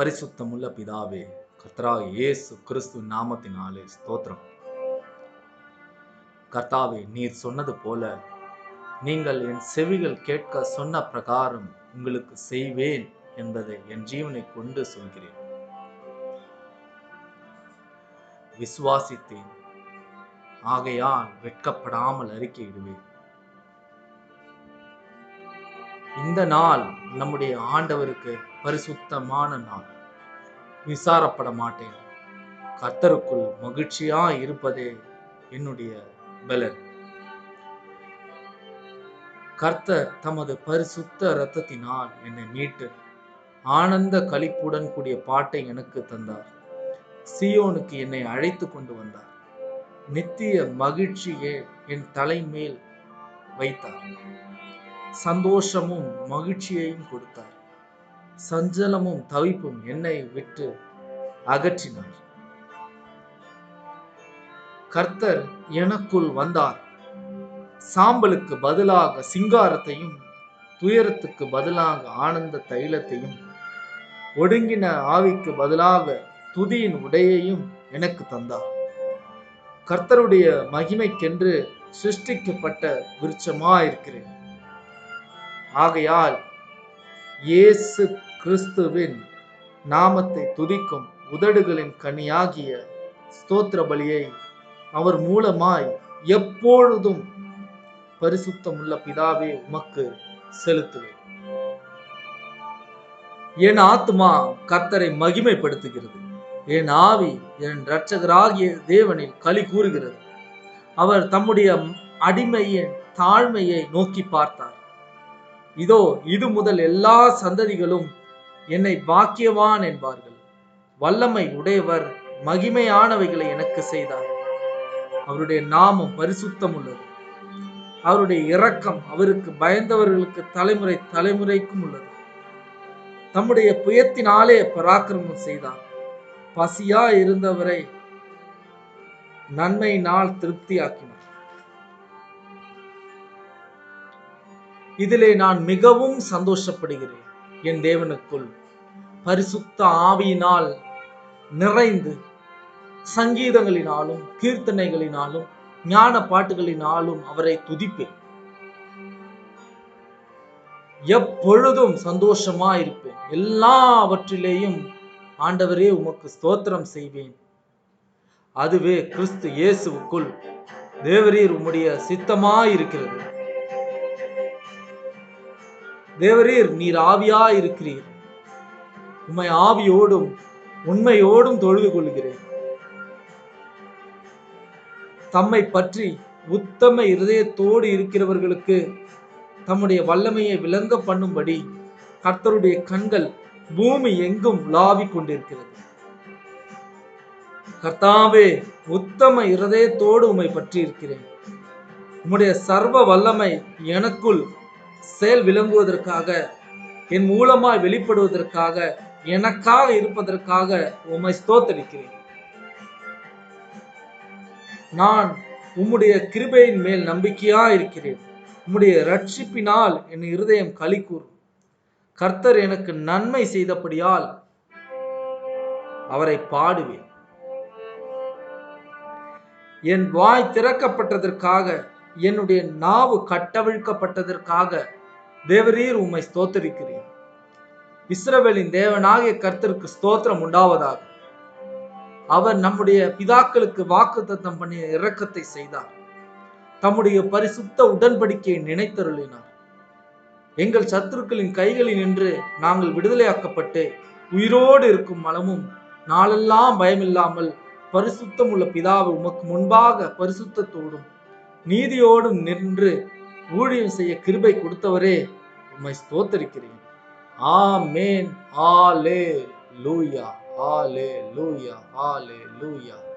பரிசுத்தமுள்ள பிதாவே கர்த்தராக இயேசு கிறிஸ்து நாமத்தினாலே ஸ்தோத்திரம். கர்த்தாவே நீர் சொன்னது போல நீங்கள் என் செவிகள் கேட்க சொன்ன பிரகாரம் உங்களுக்கு செய்வேன் என்பதை என் ஜீவனை கொண்டு சொல்கிறேன். விசுவாசித்தேன். ஆகையால் வெட்கப்படாமல் அறிக்கையிடுவேன். இந்த நாள் நம்முடைய ஆண்டவருக்கு பரிசுத்தமான நாள். விசாரப்பட மாட்டேன். கர்த்தருக்குள் மகிழ்ச்சியா இருப்பதே என்னுடைய பலன். கர்த்தர் தமது பரிசுத்த இரத்தத்தினால் என்னை மீட்டு ஆனந்த கழிப்புடன் கூடிய பாட்டை எனக்கு தந்தார். சியோனுக்கு என்னை அழைத்து கொண்டு வந்தார். நித்திய மகிழ்ச்சியே என் தலைமேல் வைத்தார். சந்தோஷமும் மகிழ்ச்சியையும் கொடுத்தார். சஞ்சலமும் தவிப்பும் என்னை விட்டு அகற்றினார். கர்த்தர் எனக்குள் வந்தார். சாம்பலுக்கு பதிலாக சிங்காரத்தையும் துயரத்துக்கு பதிலாக ஆனந்த தைலத்தையும் ஒடுங்கின ஆவிக்கு பதிலாக துதியின் உடையையும் எனக்கு தந்தார். கர்த்தருடைய மகிமைக்கென்று சிருஷ்டிக்கப்பட்ட விருட்சமாயிருக்கிறேன். ஆகையால் இயேசு கிறிஸ்துவின் நாமத்தை துதிக்கும் உதடுகளின் கனியாகிய ஸ்தோத்திர பலியை அவர் மூலமாய் எப்பொழுதும் பரிசுத்தமுள்ள பிதாவே உமக்கு செலுத்துவேன். என் ஆத்மா கர்த்தரை மகிமைப்படுத்துகிறது. என் ஆவி என் இரட்சகராகிய தேவனில் களி கூறுகிறது. அவர் தம்முடைய அடிமையின் தாழ்மையை நோக்கி பார்த்தார். இதோ இது முதல் எல்லா சந்ததிகளும் என்னை பாக்கியவான் என்பார்கள். வல்லமை உடையவர் மகிமையானவைகளை எனக்கு செய்தார். அவருடைய நாமம் பரிசுத்தம் உள்ளது. அவருடைய இரக்கம் அவருக்கு பயந்தவர்களுக்கு தலைமுறை தலைமுறைக்கும் உள்ளது. தம்முடைய புயத்தினாலே பராக்கிரமம் செய்தார். பசியா இருந்தவரை நன்மையினால் திருப்தியாக்கினார். இதிலே நான் மிகவும் சந்தோஷப்படுகிறேன். என் தேவனுக்குள் பரிசுத்த ஆவியினால் நிறைந்து சங்கீதங்களினாலும் கீர்த்தனைகளினாலும் ஞான பாட்டுகளினாலும் அவரை துதிப்பேன். எப்பொழுதும் சந்தோஷமா இருப்பேன் எல்லாவற்றிலேயும் ஆண்டவரே உமக்கு ஸ்தோத்திரம் செய்வேன். அதுவே கிறிஸ்து இயேசுவுக்குள் தேவரீர் உம்முடைய சித்தமாயிருக்கிறது. தேவரீர் நீர் ஆவியா இருக்கிறீர் உம்மை ஆவியோடும் உண்மையோடும் தொழுது கொள்கிறேன் தம்மை பற்றி உத்தம இருதயத்தோடு இருக்கிறவர்களுக்கு தம்முடைய வல்லமையை விளங்க பண்ணும்படி கர்த்தருடைய கண்கள் பூமி எங்கும் உலாவிக் கொண்டிருக்கிறது. கர்த்தாவே உத்தம இருதயத்தோடு உம்மை பற்றி இருக்கிறேன் உம்முடைய சர்வ வல்லமை எனக்குள் செயல் விளங்குவதற்காக என் மூலமாய் வெளிப்படுவதற்காக எனக்காக இருப்பதற்காக உம்மை ஸ்தோத்தரிக்கிறேன். நான் உம்முடைய கிருபையின் மேல் நம்பிக்கையா இருக்கிறேன். உம்முடைய ரட்சிப்பினால் என் இருதயம் களி கூறும். கர்த்தர் எனக்கு நன்மை செய்தபடியால் அவரை பாடுவேன். என் வாய் திறக்கப்பட்டதற்காக என்னுடைய நாவு கட்டவிழ்க்கப்பட்டதற்காக தேவரீர் உம்மை ஸ்தோத்தரிக்கிறேன். இஸ்ரவேலின் தேவனாகிய கர்த்தருக்கு ஸ்தோத்திரம் உண்டாவதாக. அவர் நம்முடைய பிதாக்களுக்கு வாக்கு தத்தம் பண்ணிய இரக்கத்தை செய்தார். தம்முடைய பரிசுத்த உடன்படிக்கையை நினைத்தருளினார். எங்கள் சத்துருக்களின் கைகளில் நின்று நாங்கள் விடுதலையாக்கப்பட்டு உயிரோடு இருக்கும் மலமும் நாளெல்லாம் பயமில்லாமல் பரிசுத்தம் உள்ள பிதாவை உமக்கு முன்பாக பரிசுத்தத்தோடும் நீதியோடும் நின்று ஊழியம் செய்ய கிருபை கொடுத்தவரே உம்மை ஸ்தோத்தரிக்கிறேன். ஆமேன். ஆலே லூயா. ஆலே லூயா. ஆலே லூயா.